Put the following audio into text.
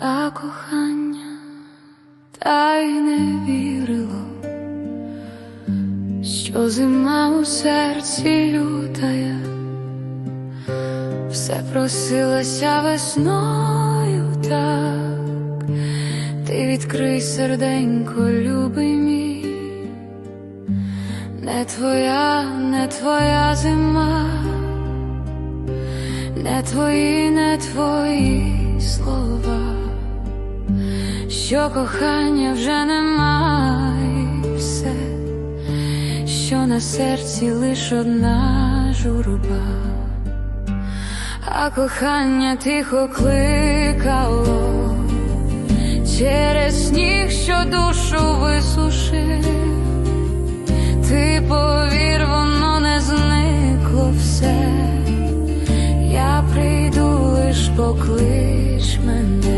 А кохання та й не вірило, що зима у серці лютая, все просилася весною так, ти відкрий серденько, любий мій, не твоя, не твоя зима, не твої, не твої слова що кохання вже немає все, що на серці лиш одна журба, а кохання тихо кликало через сніг, що душу висушив, ти повір, воно не зникло все, я прийду лиш поклич мене